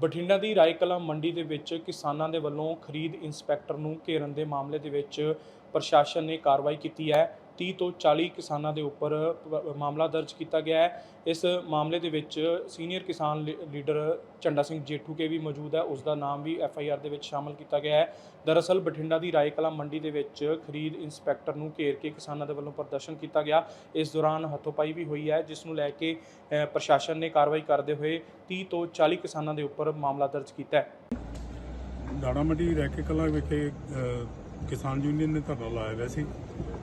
ਬਠਿੰਡਾ ਦੀ ਰਾਏਕਲਾ ਮੰਡੀ ਦੇ ਵਿੱਚ ਕਿਸਾਨਾਂ ਦੇ ਵੱਲੋਂ ਖਰੀਦ ਇੰਸਪੈਕਟਰ ਨੂੰ ਘੇਰਨ ਦੇ ਮਾਮਲੇ ਦੇ ਵਿੱਚ ਪ੍ਰਸ਼ਾਸਨ ਨੇ ਕਾਰਵਾਈ ਕੀਤੀ ਹੈ। 30 ਤੋਂ 40 ਕਿਸਾਨਾਂ ਦੇ ਉੱਪਰ ਮਾਮਲਾ ਦਰਜ ਕੀਤਾ ਗਿਆ ਹੈ। ਇਸ ਮਾਮਲੇ ਦੇ ਵਿੱਚ ਸੀਨੀਅਰ ਕਿਸਾਨ ਲੀ- ਲੀਡਰ ਝੰਡਾ ਸਿੰਘ ਜੇਠੂ ਕੇ ਵੀ ਮੌਜੂਦ ਹੈ। ਉਸ ਦਾ ਨਾਮ ਵੀ ਐਫ ਆਈ ਆਰ ਦੇ ਵਿੱਚ ਸ਼ਾਮਲ ਕੀਤਾ ਗਿਆ ਹੈ। ਦਰਅਸਲ ਬਠਿੰਡਾ ਦੀ ਰਾਏਕਲਾ ਮੰਡੀ ਦੇ ਵਿੱਚ ਖਰੀਦ ਇੰਸਪੈਕਟਰ ਨੂੰ ਘੇਰ ਕੇ ਕਿਸਾਨਾਂ ਦੇ ਵੱਲੋਂ ਪ੍ਰਦਰਸ਼ਨ ਕੀਤਾ ਗਿਆ। ਇਸ ਦੌਰਾਨ ਹੱਥੋਪਾਈ ਵੀ ਹੋਈ ਹੈ, ਜਿਸ ਨੂੰ ਲੈ ਕੇ ਪ੍ਰਸ਼ਾਸਨ ਨੇ ਕਾਰਵਾਈ ਕਰਦੇ ਹੋਏ 30 ਤੋਂ 40 ਕਿਸਾਨਾਂ ਦੇ ਉੱਪਰ ਮਾਮਲਾ ਦਰਜ ਕੀਤਾ ਹੈ। ਦਾਣਾ ਮੰਡੀ ਰਹਿ ਕਲਾਂ ਵਿਖੇ ਕਿਸਾਨ ਯੂਨੀਅਨ ਨੇ ਧਰਨਾ ਲਾਇਆ ਹੋਇਆ ਸੀ।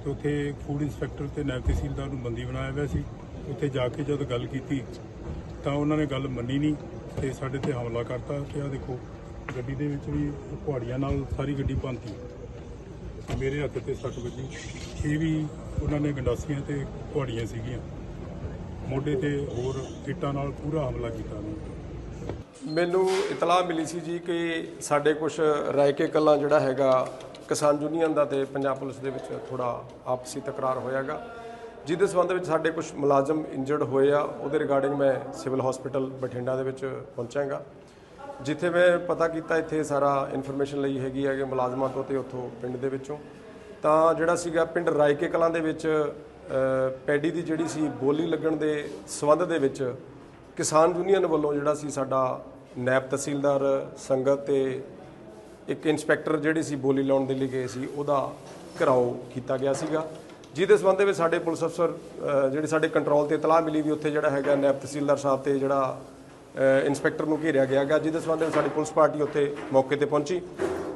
ਤੇ ਉੱਥੇ ਫੂਡ ਇੰਸਪੈਕਟਰ ਤੇ ਨਾਇਬ ਤਹਿਸੀਲਦਾਰ ਨੂੰ ਬੰਦੀ ਬਣਾਇਆ ਹੋਇਆ ਸੀ। ਉੱਥੇ ਜਾ ਕੇ ਜਦ ਗੱਲ ਕੀਤੀ, ਤਾਂ ਉਹਨਾਂ ਨੇ ਗੱਲ ਮੰਨੀ ਨਹੀਂ ਤੇ ਸਾਡੇ ਤੇ ਹਮਲਾ ਕਰਤਾ ਤੇ ਆ ਦੇਖੋ, ਗੱਡੀ ਦੇ ਵਿੱਚ ਵੀ ਕੁਹਾੜੀਆਂ ਨਾਲ ਸਾਰੀ ਗੱਡੀ ਭੰਨਤੀ। ਮੇਰੇ ਹੱਥ ਤੇ ਸੱਟ ਵੱਜੀ। ਇਹ ਵੀ ਉਹਨਾਂ ਨੇ ਗੰਡਾਸੀਆਂ ਤੇ ਕੁਹਾੜੀਆਂ ਸੀਗੀਆਂ। ਮੋਢੇ ਤੇ ਹੋਰ ਇੱਟਾਂ ਨਾਲ ਪੂਰਾ ਹਮਲਾ ਕੀਤਾ ਉਹਨਾਂ ਨੇ। ਮੈਨੂੰ ਇਤਲਾਹ ਮਿਲੀ ਸੀ ਜੀ ਕਿ ਸਾਡੇ ਕੁਝ ਰਾਇਕੇ ਕੱਲਾ ਜਿਹੜਾ ਹੈਗਾ ਕਿਸਾਨ ਯੂਨੀਅਨ ਦਾ ਤੇ ਪੰਜਾਬ ਪੁਲਿਸ ਦੇ ਵਿੱਚ ਥੋੜਾ ਆਪਸੀ ਤਕਰਾਰ ਹੋਇਆਗਾ। ਜਿਹਦੇ ਸੰਬੰਧ ਵਿੱਚ ਸਾਡੇ ਕੁਝ ਮੁਲਾਜ਼ਮ ਇੰਜਰਡ ਹੋਏ ਆ, ਉਹਦੇ ਰਿਗਾਰਡਿੰਗ ਮੈਂ ਸਿਵਲ ਹਸਪੀਟਲ ਬਠਿੰਡਾ ਦੇ ਵਿੱਚ ਪਹੁੰਚਾਂਗਾ। ਜਿੱਥੇ ਮੈਂ ਪਤਾ ਕੀਤਾ ਇੱਥੇ ਸਾਰਾ ਇਨਫੋਰਮੇਸ਼ਨ ਲਈ ਹੈਗੀ ਹੈ ਕਿ ਮੁਲਾਜ਼ਮਾਂ ਤੋਂ ਤੇ ਉੱਥੋਂ ਪਿੰਡ ਦੇ ਵਿੱਚੋਂ। ਤਾਂ ਜਿਹੜਾ ਸੀਗਾ ਪਿੰਡ ਰਾਇਕੇ ਕਲਾਂ ਦੇ ਵਿੱਚ ਪੈਡੀ ਦੀ ਜਿਹੜੀ ਸੀ ਬੋਲੀ ਲੱਗਣ ਦੇ ਸੰਬੰਧ ਦੇ ਵਿੱਚ ਕਿਸਾਨ ਯੂਨੀਅਨ ਵੱਲੋਂ ਜਿਹੜਾ ਸੀ ਸਾਡਾ ਨੈਬ ਤਹਿਸੀਲਦਾਰ ਸੰਗਤ ਤੇ ਇੱਕ ਇੰਸਪੈਕਟਰ ਜਿਹੜੇ ਸੀ ਬੋਲੀ ਲਾਉਣ ਦੇ ਲਈ ਗਏ ਸੀ ਉਹਦਾ ਘਰਾਓ ਕੀਤਾ ਗਿਆ ਸੀਗਾ। ਜਿਹਦੇ ਸੰਬੰਧ ਵਿੱਚ ਸਾਡੇ ਪੁਲਿਸ ਅਫਸਰ ਜਿਹੜੇ ਸਾਡੇ ਕੰਟਰੋਲ ਤੇ ਇਤਲਾਹ ਮਿਲੀ ਵੀ ਉੱਥੇ ਜਿਹੜਾ ਹੈਗਾ ਨੈਬ ਤਹਿਸੀਲਦਾਰ ਸਾਹਿਬ ਤੇ ਜਿਹੜਾ ਅ, ਇੰਸਪੈਕਟਰ ਨੂੰ ਘੇਰਿਆ ਗਿਆ ਗਾ ਜਿਹਦੇ ਸੰਬੰਧ ਵਿੱਚ ਸਾਡੀ ਪੁਲਿਸ ਪਾਰਟੀ ਉੱਥੇ ਮੌਕੇ ਤੇ ਪਹੁੰਚੀ।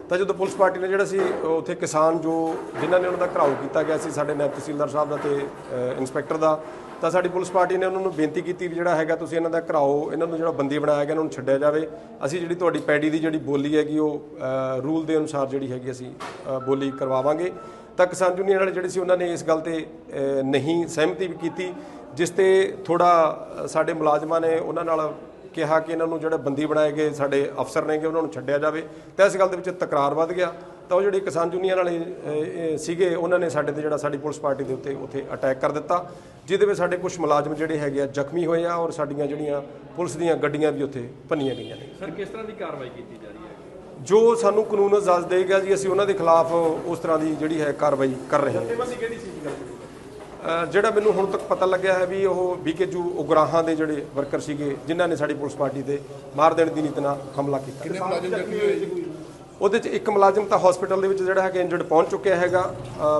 ਤਾਂ ਜਦੋਂ ਪੁਲਿਸ ਪਾਰਟੀ ਨੇ ਜਿਹੜਾ ਸੀ ਉੱਥੇ ਕਿਸਾਨ ਜੋ ਜਿਨ੍ਹਾਂ ਨੇ ਉਹਨਾਂ ਦਾ ਘਰਾਓ ਕੀਤਾ ਗਿਆ ਸੀ ਸਾਡੇ ਨਾਇਬ ਤਹਿਸੀਲਦਾਰ ਸਾਹਿਬ ਦਾ ਤੇ ਅ, ਇੰਸਪੈਕਟਰ ਦਾ ਤਾਂ ਸਾਡੀ ਪੁਲਿਸ ਪਾਰਟੀ ਨੇ ਉਹਨਾਂ ਨੂੰ ਬੇਨਤੀ ਕੀਤੀ ਵੀ ਜਿਹੜਾ ਹੈਗਾ ਤੁਸੀਂ ਇਹਨਾਂ ਦਾ ਘਰਾਓ ਇਹਨਾਂ ਨੂੰ ਜਿਹੜਾ ਬੰਦੀ ਬਣਾਇਆ ਗਿਆ ਇਹਨਾਂ ਨੂੰ ਛੱਡਿਆ ਜਾਵੇ। ਅਸੀਂ ਜਿਹੜੀ ਤੁਹਾਡੀ ਪੈਡੀ ਦੀ ਜਿਹੜੀ ਬੋਲੀ ਹੈਗੀ ਉਹ ਰੂਲ ਦੇ ਅਨੁਸਾਰ ਜਿਹੜੀ ਹੈਗੀ ਅਸੀਂ ਬੋਲੀ ਕਰਵਾਵਾਂਗੇ। ਤਾਂ ਕਿਸਾਨ ਯੂਨੀਅਨ ਵਾਲੇ ਜਿਹੜੇ ਸੀ ਉਹਨਾਂ ਨੇ ਇਸ ਗੱਲ ਤੇ ਨਹੀਂ ਸਹਿਮਤੀ ਵੀ ਕੀਤੀ ਜਿਸ ਤੇ ਥੋੜਾ ਸਾਡੇ ਮੁਲਾਜ਼ਮਾਂ ਨੇ ਉਹਨਾਂ ਨਾਲ ਕਿਹਾ ਕਿ ਇਹਨਾਂ ਨੂੰ ਜਿਹੜਾ ਬੰਦੀ ਬਣਾਏ ਗਏ ਸਾਡੇ ਅਫਸਰ ਨੇਗੇ ਉਹਨਾਂ ਨੂੰ ਛੱਡਿਆ ਜਾਵੇ। ਤਾਂ ਇਸ ਗੱਲ ਦੇ ਵਿੱਚ ਤਕਰਾਰ ਵੱਧ ਗਿਆ। ਤਾਂ ਉਹ ਜਿਹੜੀ ਕਿਸਾਨ ਯੂਨੀਅਨ ਵਾਲੇ ਸੀਗੇ ਉਹਨਾਂ ਨੇ ਸਾਡੇ ਤੇ ਜਿਹੜਾ ਸਾਡੀ ਪੁਲਿਸ ਪਾਰਟੀ ਦੇ ਉੱਤੇ ਉੱਥੇ ਅਟੈਕ ਕਰ ਦਿੱਤਾ ਜਿਹਦੇ ਵਿੱਚ ਸਾਡੇ ਕੁਝ ਮੁਲਾਜ਼ਮ ਜਿਹੜੇ ਹੈਗੇ ਆ ਜ਼ਖਮੀ ਹੋਏ ਆ ਔਰ ਸਾਡੀਆਂ ਜਿਹੜੀਆਂ ਪੁਲਿਸ ਦੀਆਂ ਗੱਡੀਆਂ ਵੀ ਉੱਥੇ ਭੰਨੀਆਂ ਗਈਆਂ ਨੇ। ਸਰ ਕਿਸ ਤਰ੍ਹਾਂ ਦੀ ਕਾਰਵਾਈ ਕੀਤੀ ਜਾ ਰਹੀ ਹੈ? ਜੋ ਸਾਨੂੰ ਕਾਨੂੰਨ ਇਜਾਜ਼ਤ ਦੇਗਾ ਜੀ ਅਸੀਂ ਉਹਨਾਂ ਦੇ ਖਿਲਾਫ ਉਸ ਤਰ੍ਹਾਂ ਦੀ ਜਿਹੜੀ ਹੈ ਕਾਰਵਾਈ ਕਰ ਰਹੇ ਹਾਂ। ਜਿਹੜਾ ਮੈਨੂੰ ਹੁਣ ਤੱਕ ਪਤਾ ਲੱਗਿਆ ਹੈ ਵੀ ਉਹ ਬੀਕੇਜੂ ਉਗਰਾਹਾਂ ਦੇ ਜਿਹੜੇ ਵਰਕਰ ਸੀਗੇ ਜਿਨ੍ਹਾਂ ਨੇ ਸਾਡੀ ਪੁਲਿਸ ਪਾਰਟੀ ਤੇ ਮਾਰ ਦੇਣ ਦੀ ਨੀਤ ਨਾਲ ਹਮਲਾ ਕੀਤਾ। ਕਿੰਨੇ ਮੁਲਾਜ਼ਮ ਜ਼ਖਮੀ ਹੋਏ ਜੀ ਉਹਦੇ ਚ ਇੱਕ ਮੁਲਾਜ਼ਮ ਤਾਂ ਹਸਪੀਟਲ ਦੇ ਵਿੱਚ ਜਿਹੜਾ ਹੈਗਾ ਇੰਜਰਡ ਪਹੁੰਚ ਚੁੱਕਿਆ ਹੈਗਾ।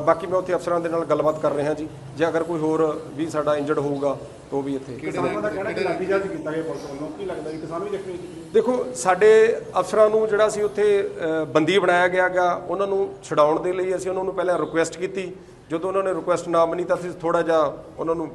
ਬਾਕੀ ਮੈਂ ਉੱਥੇ ਅਫਸਰਾਂ ਦੇ ਨਾਲ ਗੱਲਬਾਤ ਕਰ ਰਿਹਾ ਜੀ। ਜੇ ਅਗਰ ਕੋਈ ਹੋਰ ਵੀ ਸਾਡਾ ਇੰਜਰਡ ਹੋਊਗਾ ਤਾਂ ਉਹ ਵੀ ਇੱਥੇ ਕਿਸਾਨਾਂ ਦਾ ਕਹਿਣਾ ਕਿ ਲਾਠੀਚਾਰਜ ਕੀਤਾ ਗਿਆ ਪੁਲਿਸ ਵੱਲੋਂ। ਕੀ ਲੱਗਦਾ ਵੀ ਕਿਸਾਨ ਵੀ ਜ਼ਖਮੀ ਹੋਏ ਦੇਖੋ ਸਾਡੇ ਅਫਸਰਾਂ ਨੂੰ ਜਿਹੜਾ ਸੀ ਉੱਥੇ ਬੰਦੀ ਬਣਾਇਆ ਗਿਆ ਗਾ ਉਹਨਾਂ ਨੂੰ ਛਡਾਉਣ ਦੇ ਲਈ ਅਸੀਂ ਉਹਨਾਂ ਨੂੰ ਪਹਿਲਾਂ ਰਿਕੁਐਸਟ ਕੀਤੀ। ਜਦੋਂ ਉਹਨਾਂ ਨੇ ਰਿਕੁਐਸਟ ਨਾ ਮੰਨੀ ਤਾਂ ਅਸੀਂ ਥੋੜਾ ਜਿਹਾ ਉਹਨਾਂ ਨੂੰ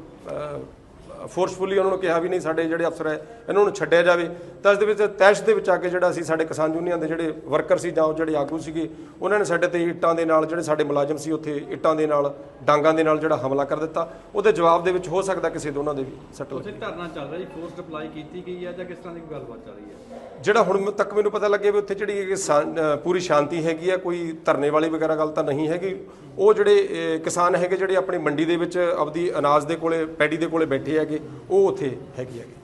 ਫੋਰਸਫੁਲੀ ਉਹਨਾਂ ਨੂੰ ਕਿਹਾ ਵੀ ਨਹੀਂ ਸਾਡੇ ਜਿਹੜੇ ਅਫਸਰ ਹੈ ਇਹਨਾਂ ਨੂੰ ਛੱਡਿਆ ਜਾਵੇ। ਤਾਂ ਇਸ ਦੇ ਵਿੱਚ ਤੈਸ਼ ਦੇ ਵਿੱਚ ਆ ਕੇ ਜਿਹੜਾ ਸੀ ਸਾਡੇ ਕਿਸਾਨ ਯੂਨੀਅਨ ਦੇ ਜਿਹੜੇ ਵਰਕਰ ਸੀ ਜਾਂ ਜਿਹੜੇ ਆਗੂ ਸੀਗੇ ਉਹਨਾਂ ਨੇ ਸਾਡੇ ਤੇ ਇੱਟਾਂ ਦੇ ਨਾਲ ਜਿਹੜੇ ਸਾਡੇ ਮੁਲਾਜ਼ਮ ਸੀ ਉੱਥੇ ਇੱਟਾਂ ਦੇ ਨਾਲ ਡਾਂਗਾਂ ਦੇ ਨਾਲ ਜਿਹੜਾ ਹਮਲਾ ਕਰ ਦਿੱਤਾ। ਉਹਦੇ ਜਵਾਬ ਦੇ ਵਿੱਚ ਹੋ ਸਕਦਾ ਕਿਸੇ ਦੇ ਉਹਨਾਂ ਦੇ ਵੀ ਸੱਟ ਲੱਗੀ ਧਰਨਾ ਚੱਲ ਰਿਹਾ ਜੀ ਫੋਰਸ ਅਪਲਾਈ ਕੀਤੀ ਗਈ ਹੈ ਜਾਂ ਕਿਸ ਤਰ੍ਹਾਂ ਦੀ ਕੋਈ ਗੱਲਬਾਤ ਚੱਲ ਰਹੀ ਹੈ? ਜਿਹੜਾ ਹੁਣ ਤੱਕ ਮੈਨੂੰ ਪਤਾ ਲੱਗਿਆ ਵੀ ਉੱਥੇ ਜਿਹੜੀ ਪੂਰੀ ਸ਼ਾਂਤੀ ਹੈਗੀ ਆ ਕੋਈ ਧਰਨੇ ਵਾਲੀ ਵਗੈਰਾ ਗੱਲ ਤਾਂ ਨਹੀਂ ਹੈਗੀ। ਉਹ ਜਿਹੜੇ ਕਿਸਾਨ ਹੈਗੇ ਜਿਹੜੇ ਆਪਣੀ ਮੰਡੀ ਦੇ ਵਿੱਚ ਆਪਦੀ ਅਨਾਜ ਦੇ ਕੋਲੇ ਪੈਡੀ ਦੇ ਕੋਲੇ ਬੈਠੇ ਹੈਗੇ ਉਹ ਉੱਥੇ ਹੈਗੇ ਹੈਗੇ।